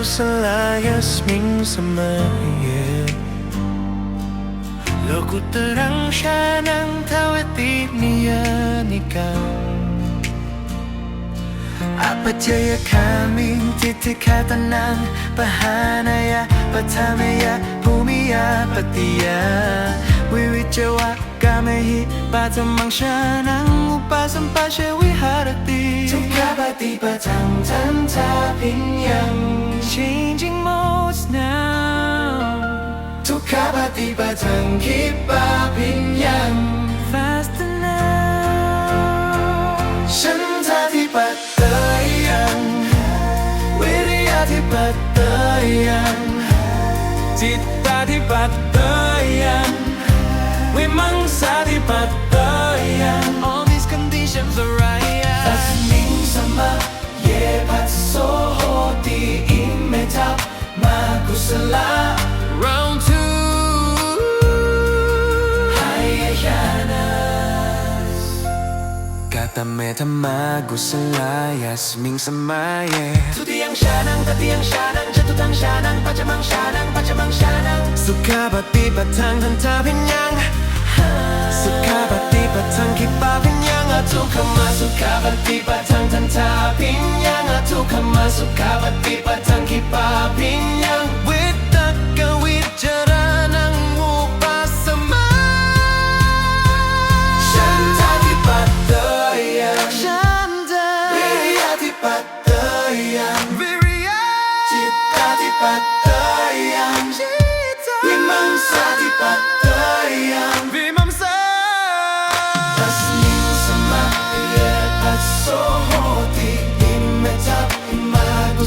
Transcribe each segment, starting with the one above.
กตเมธรรมากุศลายสมิงสมัยโลกุตรังชานังทาวตินิยานิกังอปัจเจยคามิงทิฏฐิคาตนังปหานายะปทามยะภูมิยาปฏิยาวิวิจวะกามหิปาจมังชานังอุปาสัมปะเชวิหารติทุกขปฏิปทังทันทาพิญญัง changing modes now ทุกขปฏิปทังคิปาพิญญัง faster now ฉันทาธิปัตเตยังวิริยาธิปัตเตยังจิตตา ธิปัตเตยังวิมังสาธิปัตเตยัง All these conditions are right ตัสมิงสมะเยปัสโสโหติอิเมทัพมากุศลา round two หายานัสกาตเมธรรมากุศลายาสมิงสมัย ทุติยังชานังตติยังชานังจตุตังชานังปัจจมังชานังปัจจมังชานังสุขาปฏิปทังทันทาพิญญังสุขาปฏิปทังคิปาพิญญังอทุกขมา สุขาปฏิปทังทันทาพิญญังอทุกขมา สุขาปฏิปทังคิปาพิญญังวิตกวิจารนังอุปัสสมาฉันทาธิปัตเตยังฉันทาวิริยาธิปัตเตยังวิริยาจิตตาธิปัตเตยังจิตตาวิมังสาธิปัตเตยัง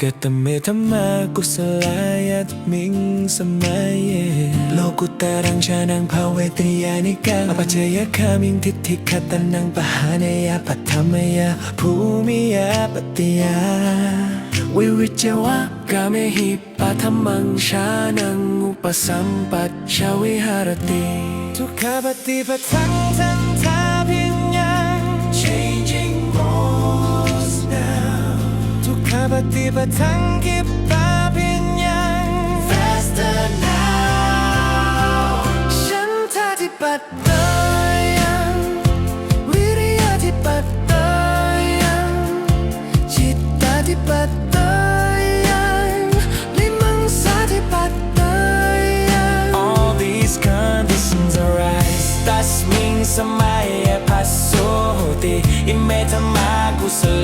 กตเมธรรมากุศลายตมิงสมัยโลกุตรังชานังภาเวตยานิกังอปัจเจยคามิงทิฏฐิคตนังปหานยาปัทธรรมยาภูมิยาปฏิยา ทุกขปฏิปทังกิปปาพิญญัง faster now ฉันทาธิปัตเตยังวิริยาธิปัตเตยังจิตตาธิปัตเตยังลิมังสาธิปัตเตยัง All these conditions arise ตัสมิงสมัยพัสโสติอิเมธรรมากุศล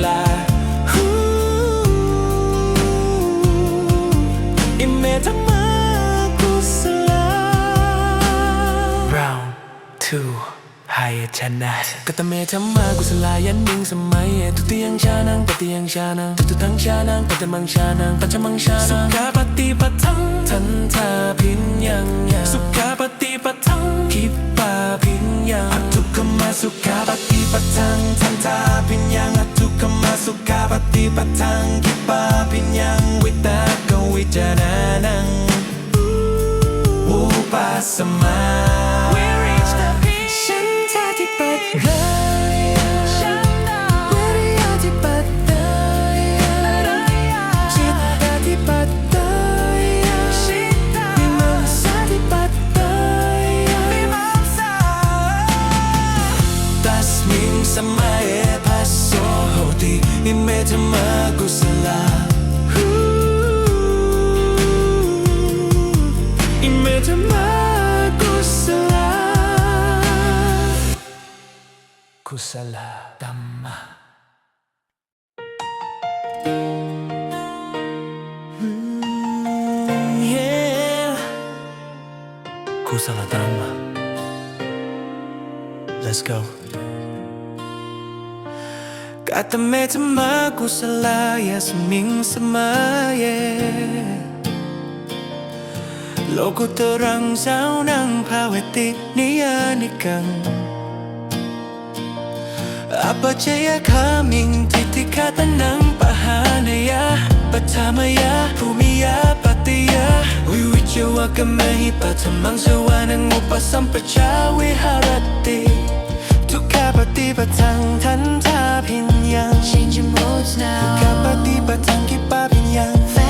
ชนะกตเมธรรมากุศลายันมิงสมัยทุติยังชานังปฏิยังชานังทุตุทังชานังปัจจมังชานังปัจจมังชานังสุขาปฏิปทังทันทาพิญญังยังสุขาปฏิปทังคิปปาพิญญังอทุกขมาสุขาปฏิปทังทันทาพิญญังอทุกขมาสุขาปฏิปทังคิปปาพิญญังวิตากวิจารนังอุปสมา กุศลธรรมกุศลธรรม let's go กาตเมจมากุศลายาสมิงสมาเยโลกุตรังเจ้านังภาวตินิยานิกัง Kata tama ko sa layas ming samaye Loko terang sao nang paweti niyanikan Apa jaya kaming titikatan ng pahanaya Patamaya, pumiya, patiya Wiwijawa kamahi patamang sawa ng upasang pachawi harati Tukapati patang tanta pinyang Changing modes now. Tukapati patang kipa pinyang Faster now.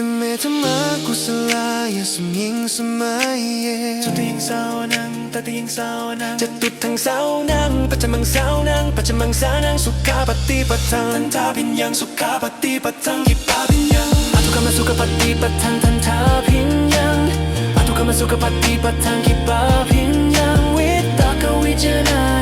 Channels Katame tama kusala Yasming sumaye Tutiying sao nang tatiying sao nang Jatutang sao nang Pachamang sao nang Pachamang sanang Suka pati patang Tantapin yang Suka pati patang Kipapin yang Atu kama suka pati patang Tantapin yang Atu kama suka pati patang Kipapin yang Witaka wijananang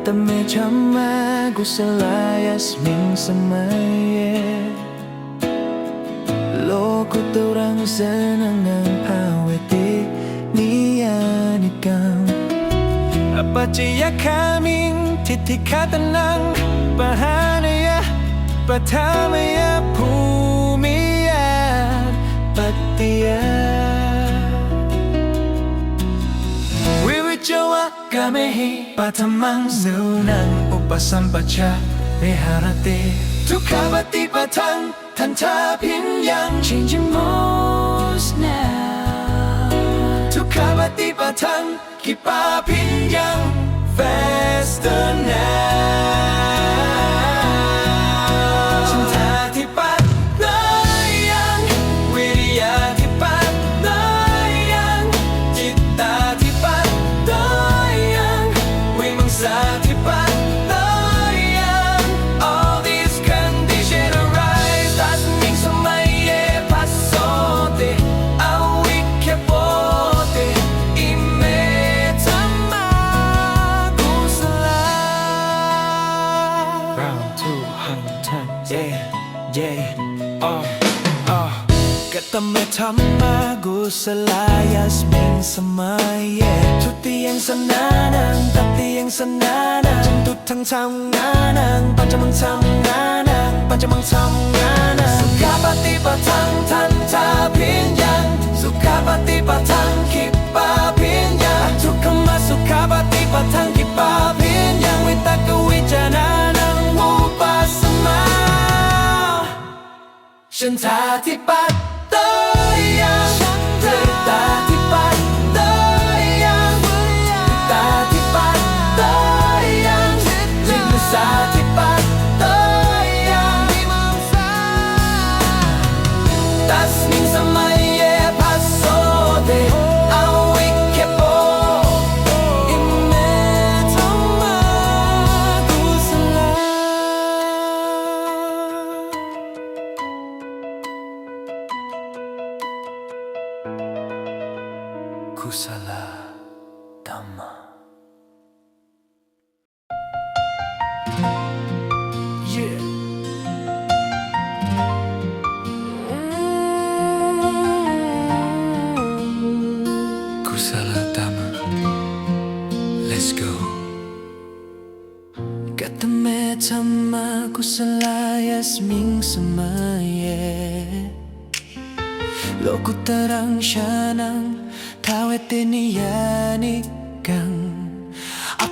Kata me chama kusala yasming samaye Loko torang sanangang pawete niyanikam Apa jaya kaming titikatan ng bahanaya Patamaya pumiya patiya Wiwijawa kamehi patamang zunang upasan baca Beharate Tukabati batang tantapin yang Changing modes now. Tukabati batang kipapin yang Faster now Katame tamago sa layas Ming samaye Tutiyang sananang tatiyang sananang Jentutang tanganang Pachamang tanganang Pachamang tanganang Sukapati patang tantapin yang Sukapati patang kipapin yang Tukama sukapati patang kipapin yang Witaka wijananang Wupasama ฉัน Amen.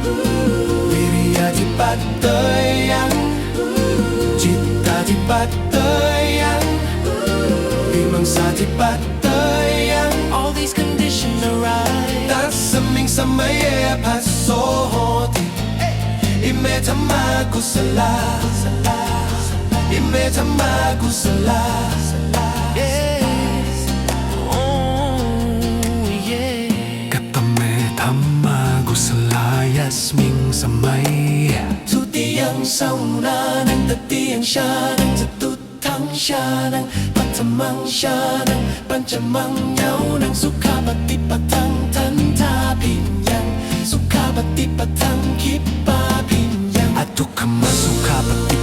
าธิปัตเตยยังวิริยาธิปัตเตยยัง จิตตาธิปัตเตยยังวิมังสาธิปัตเตยยัง all these conditions arise ตัสสมิงสมัยเยพัสโสโหติอิเมธรรมากุสลาอิเมธรรมากุสลา กุสลายัสมิงสมัยทุติยังสาวนานังตติยังชานังจตุทังชานังปัจมังชานังปัญจมังเยานังสุขาปฏิปทังทันทาพิญยังสุขาปฏิปทังคิปปาพิญยังอทุกขมสุขาปฏิ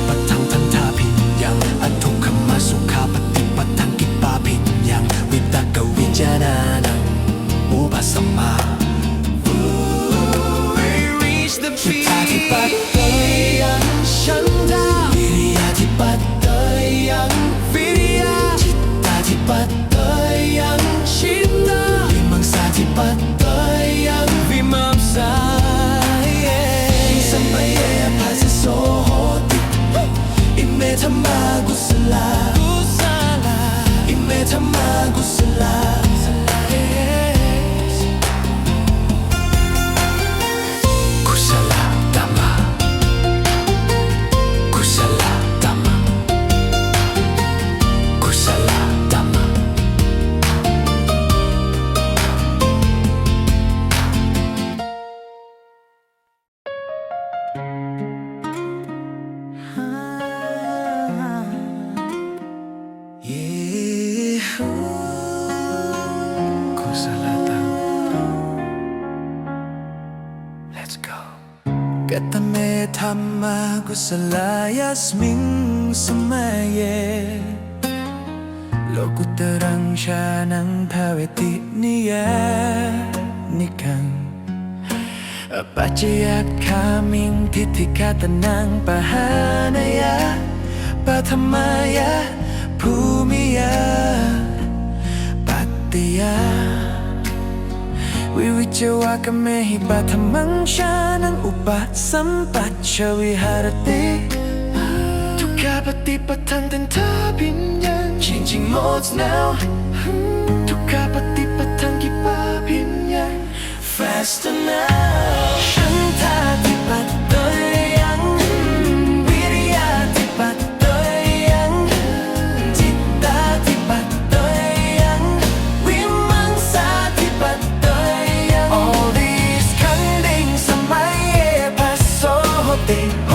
Let's go กตเมธรรมากุศลายสมิงสมัยเยโลกุตรังชานังภาเวตินิยานิกังอปัจจยคามิงทิฏฐิคาตนังปะหานายะปัทมายะภูมิยาปัตติยา วิวิจวากเมหิปัทมังชานังอุปสัมปัชชวิหารติทุกขาปฏิปทังตันทาพิญญัง changing modes now ทุกขาปฏิปทังกิปาพิญญัง faster now โ